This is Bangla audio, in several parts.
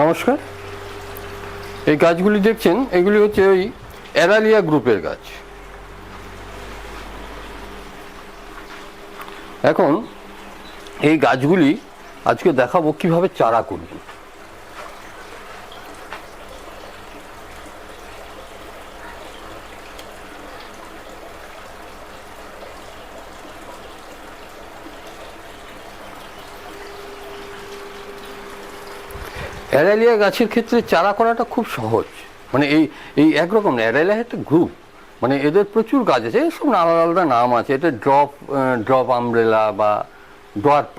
নমস্কার। এই গাছগুলি দেখছেন, এগুলি হচ্ছে ওই অ্যারালিয়া গ্রুপের গাছ। এখন এই গাছগুলি আজকে দেখাবো কীভাবে চারা করবেন অ্যারালিয়া গাছের ক্ষেত্রে চারা করাটা খুব সহজ। মানে এই এই একরকম না, অ্যারালিয়া একটা গ্রুপ মানে এদের প্রচুর গাছ আছে, এসব আলাদা আলাদা নাম আছে। এটা ড্রপ ড্রপ আমব্রেলা বা ডোয়ার্প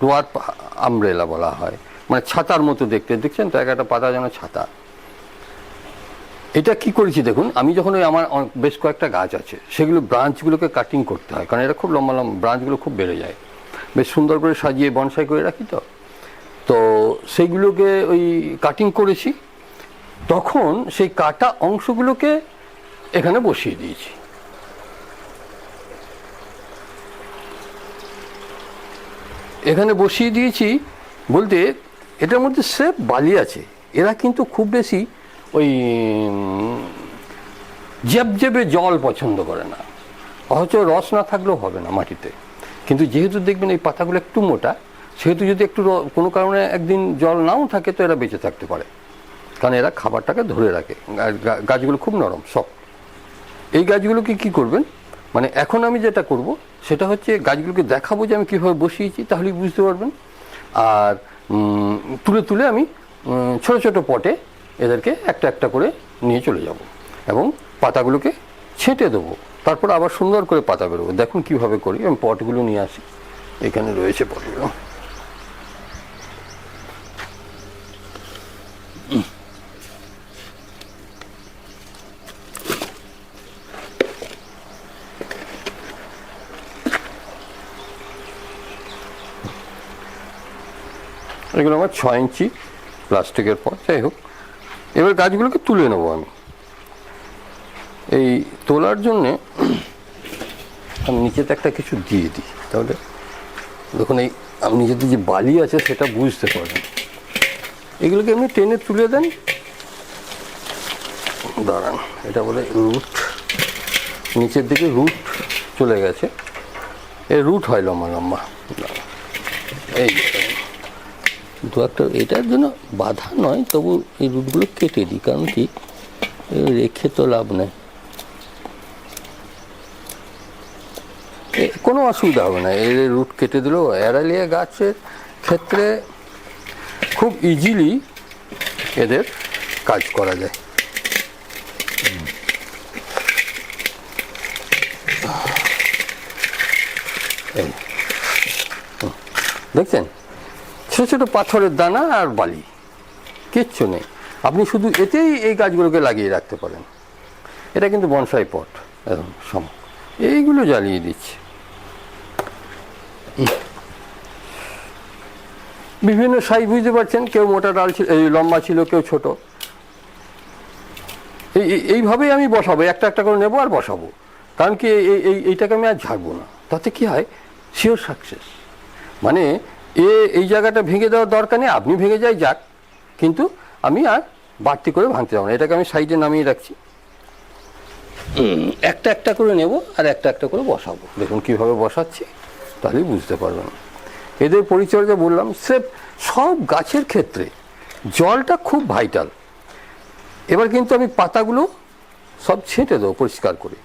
ডোয়ার্প আমব্রেলা বলা হয়। মানে ছাতার মতো দেখতে, দেখছেন তো? এক একটা পাতা যেন ছাতা। এটা কি করেছি দেখুন, আমি যখন ওই আমার বেশ কয়েকটা গাছ আছে, সেগুলো ব্রাঞ্চগুলোকে কাটিং করতে হয়। কারণ এটা খুব লম্বা লম্বা ব্রাঞ্চগুলো খুব বেড়ে যায়। বেশ সুন্দর করে সাজিয়ে বনসাই করে রাখি তো? তো সেইগুলোকে ওই কাটিং করেছি। তখন সেই কাটা অংশগুলোকে এখানে বসিয়ে দিয়েছি। এখানে বসিয়ে দিয়েছি বলতে এটার মধ্যে স্রেফ বালি আছে। এরা কিন্তু খুব বেশি ওই জেবজেবে জল পছন্দ করে না। অথচ রস না থাকলেও হবে না মাটিতে। কিন্তু যেহেতু দেখবেন এই পাতাগুলো একটু মোটা সেহেতু যদি একটু কোনো কারণে একদিন জল নাও থাকে, তো এরা বেঁচে থাকতে পারে। কারণ এরা খাবারটাকে ধরে রাখে। গাছগুলো খুব নরম সব এই গাছগুলোকে কি করবেন? মানে এখন আমি যেটা করব, সেটা হচ্ছে গাছগুলোকে দেখাবো যে আমি কীভাবে বসিয়েছি, তাহলেই বুঝতে পারবেন। আর তুলে তুলে আমি ছোট ছোট পটে এদেরকে একটা একটা করে নিয়ে চলে যাব এবং পাতাগুলোকে ছেঁটে দেবো। তারপর আবার সুন্দর করে পাতা বেরোবো। দেখুন কীভাবে করি। আমি পটগুলো নিয়ে আসি। এখানে রয়েছে পটগুলো। এগুলো আমার ছয় ইঞ্চি প্লাস্টিকের পর, যাই হোক। এবার গাছগুলোকে তুলে নেব আমি। এই তোলার জন্যে আমি নিচেতে একটা কিছু দিয়ে দিই। তাহলে দেখুন, এই আমি নিচেতে যে বালি আছে সেটা বুঝতে পারবেন এগুলোকে এমনি টেনে তুলে দেন। দাঁড়ান, এটা বলে রুট নিচের দিকে রুট চলে গেছে। এই রুট হয় লম্বা লম্বা। এই। দু একটা এটার জন্য বাধা নয়, তবু এই রুটগুলো কেটে দিই, কারণ কি রেখে তো লাভ নেই। কোনো অসুবিধা হবে না, এর রুট কেটে দিলেও অ্যারালিয়া গাছের ক্ষেত্রে খুব ইজিলি এদের কাজ করা যায়। দেখছেন? ছোট ছোট পাথরের দানা আর বালি। কিচ্ছু নেই। আপনি শুধু এতেই এই গাছগুলোকে লাগিয়ে রাখতে পারেন। এটা কিন্তু বনসাই পট, একদম সম। এইগুলো জ্বালিয়ে দিচ্ছে। বিভিন্ন সাইজ বুঝতে পারছেন? কেউ মোটা ডাল ছিল, এই লম্বা ছিল, কেউ ছোট। এই, এই- এইভাবেই আমি বসাবো, একটা একটা করে নেব আর বসাবো। কারণ কি এই এই এইটাকে আমি আর ঝাড়বো না। তাতে কি হয়? শিওর সাকসেস মানে এ এই জায়গাটা ভেঙে দেওয়ার দরকার নেই আপনি ভেঙে যাই যাক। কিন্তু আমি আর বাড়তি করে ভাঙতে যাব না এটাকে আমি সাইডে নামিয়ে রাখছি। একটা একটা করে নেব আর একটা একটা করে বসাবো। দেখুন কীভাবে বসাচ্ছি তাহলেই বুঝতে পারবেন। এদের পরিচর্যা বললাম স্রেফ সব গাছের ক্ষেত্রে জলটা খুব ভাইটাল। এবার কিন্তু আমি পাতাগুলো সব ছেঁটে দেবো পরিষ্কার করে।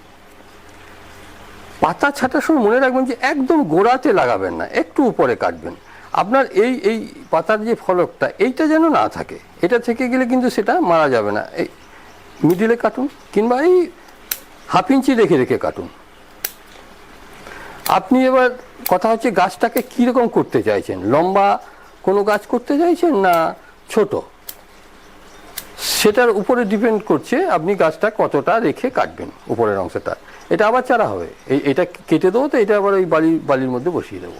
পাতা ছাটার সময় মনে রাখবেন যে একদম গোড়াতে লাগাবেন না একটু উপরে কাটবেন। আপনার এই এই পাতার যে ফলকটা, এইটা যেন না থাকে, এটা থেকে গেলে কিন্তু সেটা মারা যাবে না। এই মিডিলে কাটুন, কিংবা এই হাফ ইঞ্চি রেখে রেখে কাটুন। আপনি এবার কথা হচ্ছে গাছটাকে কীরকম করতে চাইছেন? লম্বা কোনো গাছ করতে চাইছেন না ছোট? সেটার উপরে ডিপেন্ড করছে আপনি গাছটা কতটা রেখে কাটবেন উপরের অংশটা। এটা আবার চারা হবে। এই, এটা কেটে দেবো তো, এটা আবার ওই বালি, বালির মধ্যে বসিয়ে দেবো।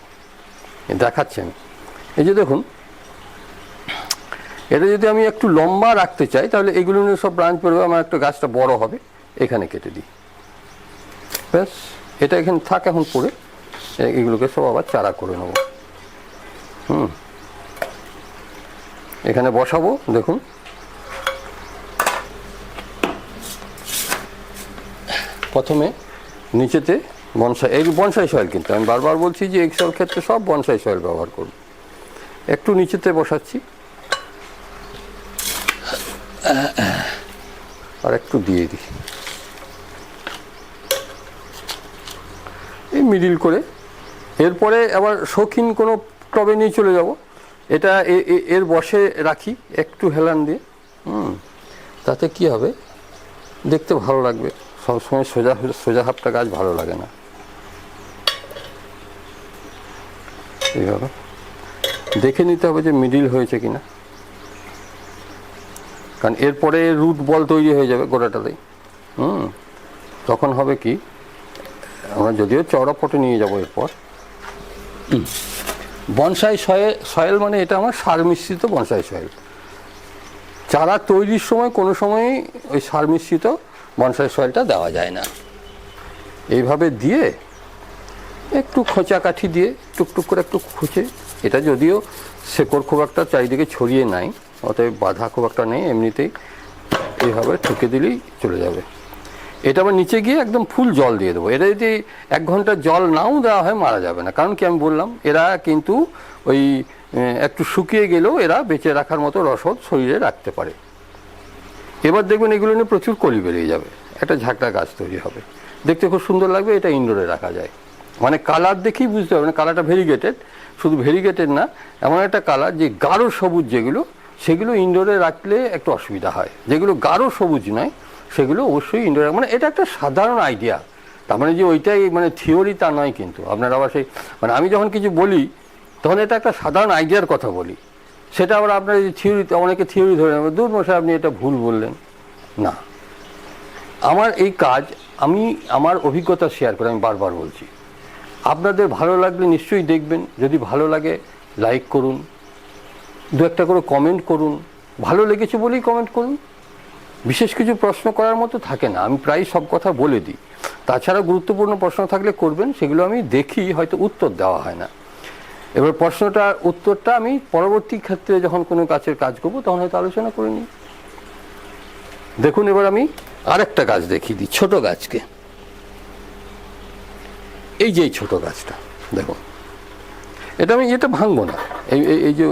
দেখাচ্ছি আমি এই যে দেখুন, এটা যদি আমি একটু লম্বা রাখতে চাই, তাহলে এগুলো নিয়ে সব ব্রাঞ্চ পড়বে আমার একটা গাছটা বড় হবে, এখানে কেটে দিই। ব্যাস, এটা এখানে থাক এখন পড়ে এগুলোকে সব আবার চারা করে নেব। হুম। এখানে বসাবো, দেখুন। প্রথমে নিচেতে বনসাই, এই বনসাই সয়েল কিন্তু, আমি বারবার বলছি যে এই এক্সেল ক্ষেত্রে সব বনসাই সয়েল ব্যবহার করব। একটু নিচেতে বসাচ্ছি। আর একটু দিয়ে দিই। এই মিডিল করে। এরপরে আবার শৌখিন কোনো টবে নিয়ে চলে যাব। এটা এর বসে রাখি, একটু হেলান দিয়ে। হুম, তাতে কি হবে? দেখতে ভালো লাগবে। সবসময় সোজা সোজা হাপটা গাছ ভালো লাগে না। এইভাবে দেখে নিতে হবে যে মিডিল হয়েছে কিনা। কারণ এরপরে রুট বল তৈরি হয়ে যাবে গোড়াটাতেই। হুম, তখন হবে কি, আমরা যদিও চওড়া পটে নিয়ে যাব এরপর। বনসাই সয়েল সয়েল মানে এটা আমার সার মিশ্রিত বনসাই সয়েল। চারা তৈরির সময় কোনো সময়ই ওই সার মিশ্রিত বনসাই সয়েলটা দেওয়া যায় না। এইভাবে দিয়ে একটু খোঁচা কাঠি দিয়ে টুকটুক করে একটু খুঁচে এটা যদিও শেকড় খুব একটা চারিদিকে ছড়িয়ে নাই, অতএব বাধা খুব একটা নেই, এমনিতেই এইভাবে ঠুকে দিলেই চলে যাবে। এটা আবার নিচে গিয়ে একদম ফুল জল দিয়ে দেবো। এটা যদি এক ঘণ্টা জল নাও দেওয়া হয়, মারা যাবে না। কারণ কি আমি বললাম, এরা কিন্তু ওই একটু শুকিয়ে গেলেও এরা বেঁচে রাখার মতো রসদ শরীরে রাখতে পারে। এবার দেখবেন এগুলো নিয়ে প্রচুর কলি বেরিয়ে যাবে। একটা ঝাঁকড়া গাছ তৈরি হবে। দেখতে খুব সুন্দর লাগবে, এটা ইনডোরে রাখা যায়। মানে কালার দেখেই বুঝতে হবে না, কালারটা ভেরিগেটেড শুধু ভেরিগেটেড না, এমন একটা কালার যে গাঢ় সবুজ যেগুলো, সেগুলো ইনডোরে রাখলে একটু অসুবিধা হয়। যেগুলো গাঢ় সবুজ নয়, সেগুলো অবশ্যই ইনডোরে মানে এটা একটা সাধারণ আইডিয়া তার মানে যে ওইটাই মানে থিওরি তা নয় কিন্তু। আপনারা আবার সেই মানে আমি যখন কিছু বলি, তখন এটা একটা সাধারণ আইডিয়ার কথা বলি। সেটা আবার আপনার থিওরি অনেকে থিওরি ধরে নেবে দূর মশাই, আপনি এটা ভুল বললেন। না। আমার এই কাজ আমি আমার অভিজ্ঞতা শেয়ার করে, আমি বারবার বলছি। আপনাদের ভালো লাগলে নিশ্চয়ই দেখবেন, যদি ভালো লাগে লাইক করুন, দু একটা করে কমেন্ট করুন, ভালো লেগেছে বলেই কমেন্ট করুন। বিশেষ কিছু প্রশ্ন করার মতো থাকে না, আমি প্রায় সব কথা বলে দিই। তাছাড়া গুরুত্বপূর্ণ প্রশ্ন থাকলে করবেন, সেগুলো আমি দেখি, হয়তো উত্তর দেওয়া হয় না। এবার প্রশ্নটার উত্তরটা আমি পরবর্তী ক্ষেত্রে যখন কোনো কাজের কাজ করব, তখন হয়তো আলোচনা করে নিই। দেখুন, এবার আমি আরেকটা গাছ দেখিয়ে দিই, ছোট গাছকে। এই যে ছোট গাছটা, দেখো। এটা আমি, এটা ভাঙবো না। এই- এই যে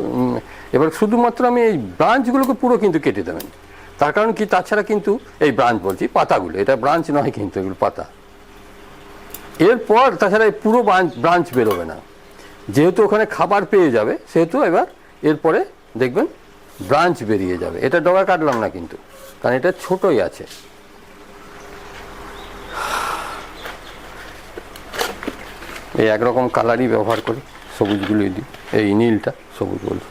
এবার শুধুমাত্র আমি এই ব্রাঞ্চগুলোকে পুরো কিন্তু কেটে দেবেন তার কারণ কি? তাছাড়া কিন্তু এই ব্রাঞ্চ বলছি, পাতাগুলো। এটা ব্রাঞ্চ নয় কিন্তু, এগুলো পাতা। এরপর তাছাড়া এই পুরো ব্রাঞ্চ ব্রাঞ্চ বেরোবে না। যেহেতু ওখানে খাবার পেয়ে যাবে, সেহেতু এবার এরপরে দেখবেন ব্রাঞ্চ বেরিয়ে যাবে। এটা ডগা কাটলাম না কিন্তু, কারণ এটা ছোটই আছে। এই একরকম কালারই ব্যবহার করি, সবুজগুলোই দিই। এই নীলটা, সবুজ বলছি।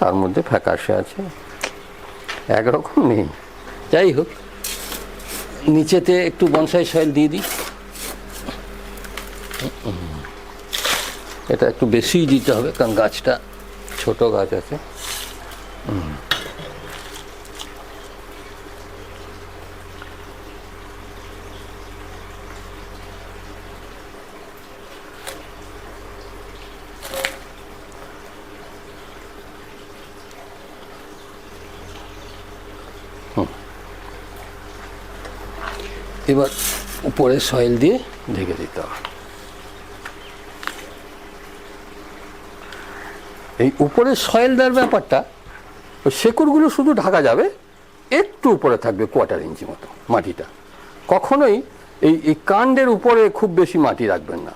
তার মধ্যে ফ্যাকাশে আছে। একরকম নেই। যাই হোক, নিচেতে একটু বনসাই সয়েল দিয়ে দিই। এটা একটু বেশিই দিতে হবে, কারণ গাছটা ছোট গাছ আছে। এবার উপরে সয়েল দিয়ে ঢেকে দিতে হবে। এই উপরে সয়েল দেওয়ার ব্যাপারটা, ওই শেকড়গুলো শুধু ঢাকা যাবে, একটু উপরে থাকবে কোয়ার্টার ইঞ্চি মতো মাটিটা। কখনোই এই এই কাণ্ডের উপরে খুব বেশি মাটি রাখবেন না।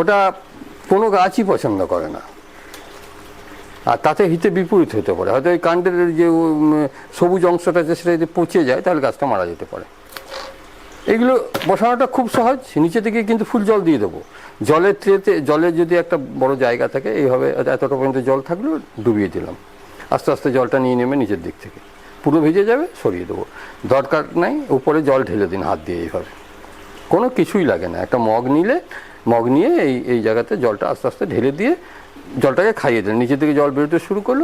ওটা কোনো গাছই পছন্দ করে না। আর তাতে হিতে বিপরীত হতে পারে। হয়তো এই কাণ্ডের যে সবুজ অংশটা আছে, সেটা যদি পচে যায়, তাহলে গাছটা মারা যেতে পারে। এগুলো বসানোটা খুব সহজ। নিচে থেকে কিন্তু ফুল জল দিয়ে দেবো। জলের ট্রেতে জলের যদি একটা বড় জায়গা থাকে, এইভাবে এতটা পর্যন্ত জল থাকলেও ডুবিয়ে দিলাম। আস্তে আস্তে জলটা নিয়ে নেমে নিচের দিক থেকে। পুরো ভিজে যাবে, সরিয়ে দেবো। দরকার নাই, উপরে জল ঢেলে দিন, হাত দিয়ে এইভাবে। কোনো কিছুই লাগে না। একটা মগ নিলে, মগ নিয়ে এই এই জায়গাতে জলটা আস্তে আস্তে ঢেলে দিয়ে জলটাকে খাইয়ে দিলেন। নিচের দিকে জল বেরোতে শুরু করল।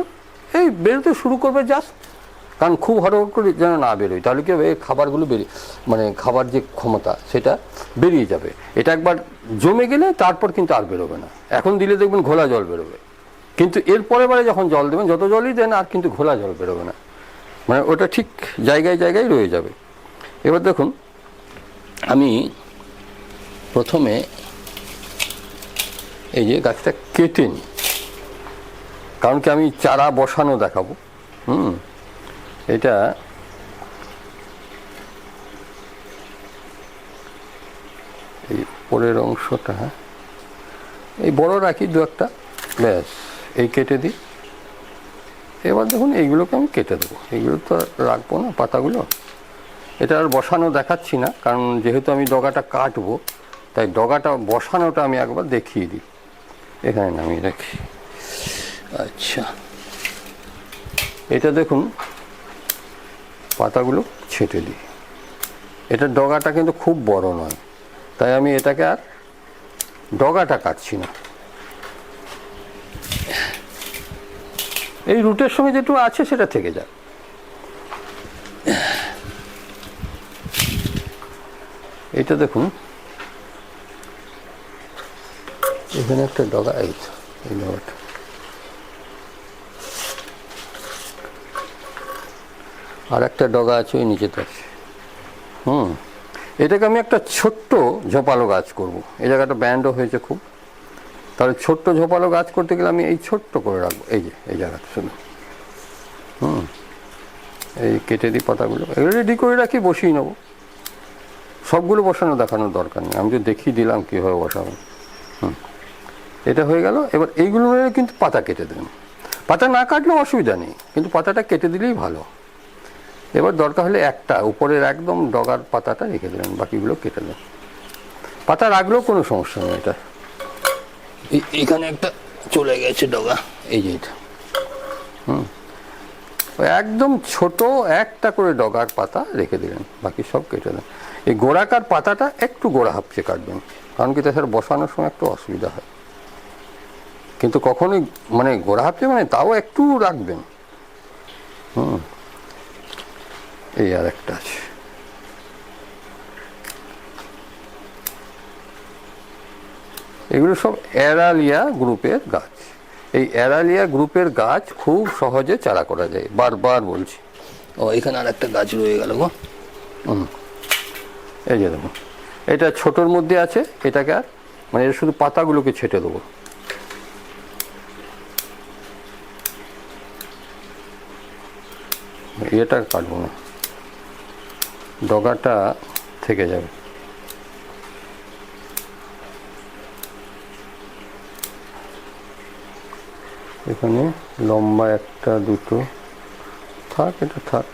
এই বেরোতে শুরু করবে জাস্ট কারণ খুব হরহর করে যেন না বেরোয়। তাহলে কি হবে? এই খাবারগুলো বেরিয়ে মানে খাবার যে ক্ষমতা, সেটা বেরিয়ে যাবে। এটা একবার জমে গেলে তারপর কিন্তু আর বেরোবে না। এখন দিলে দেখবেন ঘোলা জল বেরোবে। কিন্তু এর পরে বারে যখন জল দেবেন, যত জলই দেন, আর কিন্তু ঘোলা জল বেরোবে না। মানে ওটা ঠিক জায়গায় জায়গায় রয়ে যাবে। এবার দেখুন আমি প্রথমে এই যে গাছটা কেটে নিই। কারণ কি আমি চারা বসানো দেখাবো। হুম, এটা এই উপরের অংশটা, এই বড় রাখি দু একটা, ব্যাস, এই কেটে দিই। এবার দেখুন, এইগুলোকে আমি কেটে দেবো। এইগুলো তো রাখব না, পাতাগুলো। এটা আর বসানো দেখাচ্ছি না, কারণ যেহেতু আমি ডগাটা কাটবো, তাই ডগাটা বসানোটা আমি একবার দেখিয়ে দিই। এখানে নামিয়ে রাখি। আচ্ছা। এটা দেখুন, পাতাগুলো ছেটে দিই। এটা ডগাটা কিন্তু খুব বড় নয়, তাই আমি এটাকে আর ডগাটা কাটছি না। এই রুটের সঙ্গে যেটু আছে সেটা থেকে যাক। এটা দেখুন। এখানে একটা ডগা, এই ডগাটা। আর একটা ডগা আছে ওই নিচেতে আছে। হুম, এটাকে আমি একটা ছোট্ট ঝোপালো গাছ করব। এই জায়গাটা ব্যান্ডও হয়েছে খুব। তাহলে ছোট্ট ঝোপালো গাছ করতে গেলে আমি এই ছোট্ট করে রাখব। এই যে, এই জায়গাটা শুধু হুম, এই কেটে দিই পাতাগুলো। এগুলো রেডি করে রাখি, বসিয়ে নেব। সবগুলো বসানো দেখানোর দরকার নেই। আমি তো দেখিয়ে দিলাম কীভাবে বসাবো। হুম। এটা হয়ে গেল। এবার এইগুলো কিন্তু পাতা কেটে দেবেন। পাতা না কাটলেও অসুবিধা নেই কিন্তু পাতাটা কেটে দিলেই ভালো। এবার দরকার হলে একটা উপরের একদম ডগার পাতাটা রেখে দিলেন বাকিগুলো কেটে দেন। পাতা রাখলেও কোনো সমস্যা নেই এটা। এখানে একটা চলে গেছে ডগা। এই যে এটা। হুম। একদম ছোট একটা করে ডগার পাতা রেখে দিলেন বাকি সব কেটে দেন। এই গোড়াকার পাতাটা একটু গোড়া হাপচে কাটবেন। কারণ কি তাছাড়া বসানোর সময় একটু অসুবিধা হয়। কিন্তু কখনোই মানে গোড়া হাপচে মানে তাও একটু রাখবেন। হুম। এই আর একটা আছে। এগুলো সব অ্যারালিয়া গ্রুপের গাছ। এই অ্যারালিয়া গ্রুপের গাছ খুব সহজে চারা করা যায়। বারবার বলছি। ও এখানে আর একটা গাছ রয়ে গেল গো। হুম। এই যে দেখুন এটা ছোটোর মধ্যে আছে, এটাকে আর মানে এটা শুধু পাতাগুলোকে ছেটে দেবো। এটা কাটবো না। ডগাটা থেকে যাবে। এখানে লম্বা একটা দুটো। থাক, এটা থাক।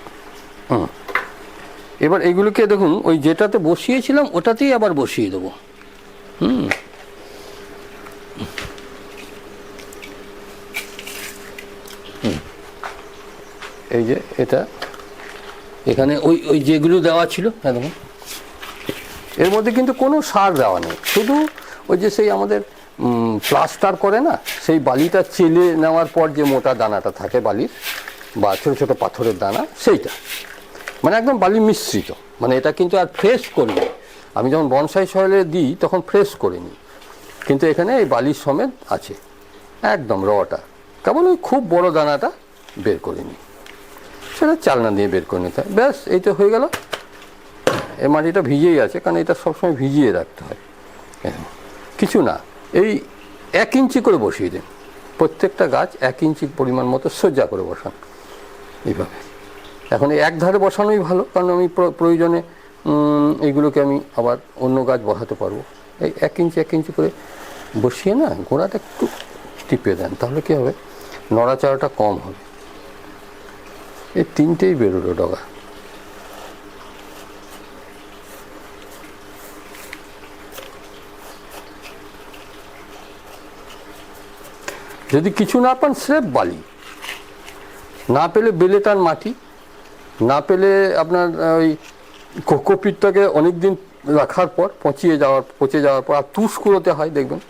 হুম। এবার এগুলোকে দেখুন, ওই যেটাতে বসিয়েছিলাম, ওটাতেই আবার বসিয়ে দেবো। হুম। এই যে এটা। এখানে ওই ওই যেগুলো দেওয়া ছিল হ্যাঁ দেখুন। এর মধ্যে কিন্তু কোনো সার দেওয়া নেই। শুধু ওই যে সেই আমাদের প্লাস্টার করে না, সেই বালিটা চেলে নেওয়ার পর যে মোটা দানাটা থাকে বালির, বা ছোটো ছোটো পাথরের দানা, সেইটা। মানে একদম বালি মিশ্রিত। মানে এটা কিন্তু আর ফ্রেশ করিনি। আমি যখন বনসাই সয়েলে দিই, তখন ফ্রেশ করিনি। কিন্তু এখানে এই বালির সমেত আছে। একদম রটা কেবল ওই খুব বড় দানাটা বের করিনি। সেটা চালনা দিয়ে বের করে নিতে হয়। ব্যাস, এই তো হয়ে গেল। এই মাটিটা ভিজেই আছে, কারণ এটা সবসময় ভিজিয়ে রাখতে হয়। এরকম। কিছু না। এই এক ইঞ্চি করে বসিয়ে দিন। প্রত্যেকটা গাছ এক ইঞ্চি পরিমাণ মতো সজ্জা করে বসান। এইভাবে। এখন এক ধারে বসানোই ভালো কারণ আমি প্রয়োজনে উম, এইগুলোকে আমি আবার অন্য গাছ বসাতে পারব। এই এক ইঞ্চি এক ইঞ্চি করে বসিয়ে না গোড়াটা একটু টিপে দেন তাহলে কী হবে? নড়াচড়াটা কম হবে। এই তিনটেই বেরোলো ডগা। যদি কিছু না পান স্রেফ বালি। না পেলে বেলেটার মাটি। না পেলে আপনার ওই কোকোপিটটাকে অনেক দিন রাখার পর, পচিয়ে যাওয়ার, পচে যাওয়ার পর, আর তুষ কুড়োতে হয়, দেখবেন?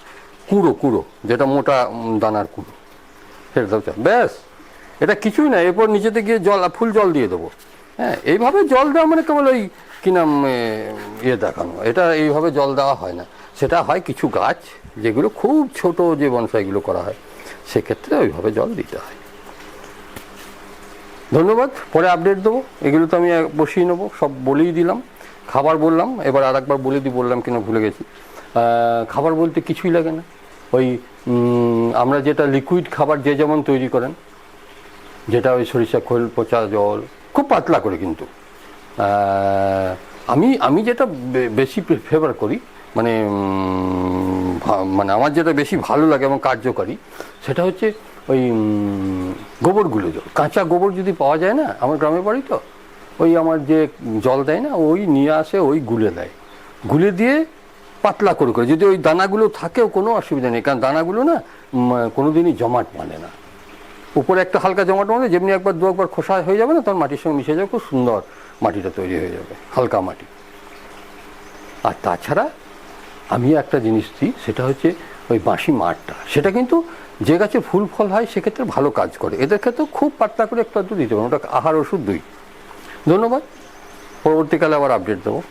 কুড়ো কুড়ো, যেটা মোটা দানার কুড়ো। সেটা ব্যাস, এটা কিছুই না, এরপর নিচেতে গিয়ে জল, ফুল জল দিয়ে দেবো। হ্যাঁ এইভাবে জল দেওয়া মানে কেবল ওই, কি নাম ইয়ে দেখানো। এটা এইভাবে জল দেওয়া হয় না। সেটা হয় কিছু গাছ, যেগুলো খুব ছোট যে বনসাইগুলো করা হয়। সেক্ষেত্রে ওইভাবে জল দিতে হয়। ধন্যবাদ, পরে আপডেট দেবো। এগুলো তো আমি বসিয়ে নেব, সব বলেই দিলাম। খাবার বললাম, এবার আর একবার বলে দিই, বললাম কিনা ভুলে গেছি। খাবার বলতে কিছুই লাগে না। ওই আমরা যেটা লিকুইড খাবার যে যেমন তৈরি করেন, যেটা ওই সরিষা খোল, পচা জল, খুব পাতলা করে কিন্তু। আমি আমি যেটা বেশি ফেভার করি মানে মানে আমার যেটা বেশি ভালো লাগে এবং কার্যকরী, সেটা হচ্ছে ওই গোবরগুলো কাঁচা গোবর যদি পাওয়া যায় না, আমার গ্রামে বাড়ি তো, ওই আমার যে জল দেয় না, ওই নিয়ে আসে, ওই গুলে দেয়। গুলে দিয়ে পাতলা করে করে, যদি ওই দানাগুলো থাকেও কোনো অসুবিধা নেই, কারণ দানাগুলো না কোনো দিনই জমাট মানে না। উপরে একটা হালকা জমাট মানে যেমনি একবার দু একবার খোসা হয়ে যাবে না, তখন মাটির সঙ্গে মিশে যাবে, খুব সুন্দর মাটিটা তৈরি হয়ে যাবে, হালকা মাটি। আর তাছাড়া আমি একটা জিনিস দিই, সেটা হচ্ছে ওই বাঁশি মাঠটা। সেটা কিন্তু যে গাছে ফুল ফল হয়, সেক্ষেত্রে ভালো কাজ করে। এদের ক্ষেত্রে খুব পাতলা করে একটু দিতে পারেন। ওটা আহার ওষুধ দুই। ধন্যবাদ। পরবর্তীকালে আবার আপডেট দেবো।